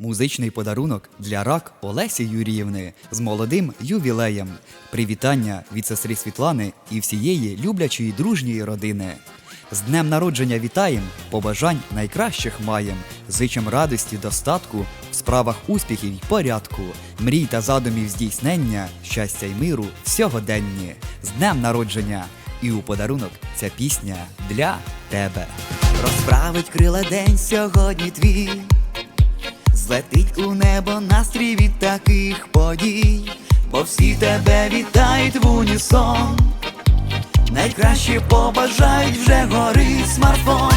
Музичний подарунок для рак Олесі Юріївни з молодим ювілеєм. Привітання від сестри Світлани і всієї люблячої дружньої родини. З днем народження вітаєм, побажань найкращих маєм, зичем радості, достатку, в справах успіхів й порядку, мрій та задумів здійснення, щастя й миру всьогоденні. З днем народження! І у подарунок ця пісня для тебе. Розправить крила день сьогодні твій. Небо настрій від таких подій, бо всі тебе вітають в унісон. Найкраще побажають вже горить смартфон.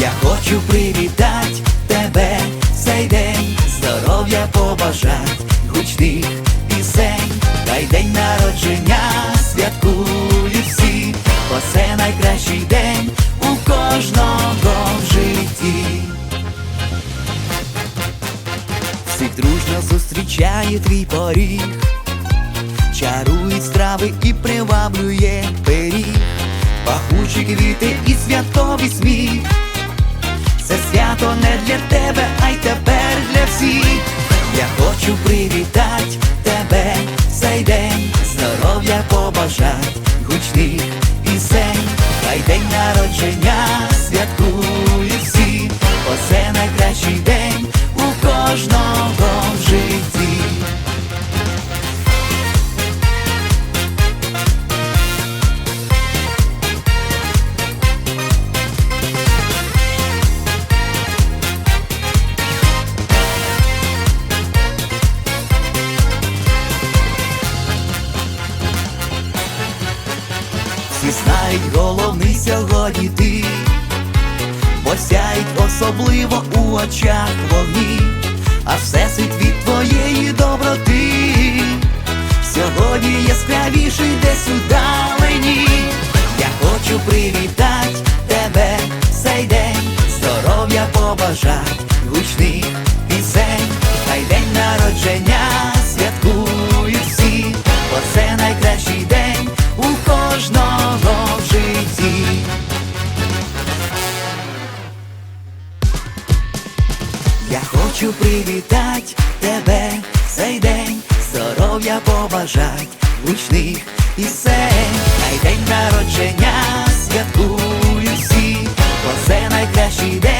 Я хочу привітати тебе цей день, здоров'я побажать, гучних пісень, Хай день народження святкують всі, бо це найкращий день Всіх дружно зустрічає твій поріг, чарують страви і приваблює пиріг, пахучі квіти і святковий сміх. Це свято не для тебе, а й тепер для всіх. Я хочу привітати тебе цей день, здоров'я побажать, гучних пісень, хай день народження святкують всі, бо це найкращий день кожного в житті. Всі знають головний сьогодні ти, бо сяють особливо у очах вогні, а всесвіт від твоєї доброти. Сьогодні яскравіший десь удалені. Я хочу привітати тебе цей день, здоров'я побажать, гучних пісень, хай день народження Я хочу привітати тебе цей день, здоров'я побажать, гучних пісень, хай день народження святкую всі, бо це найкращий день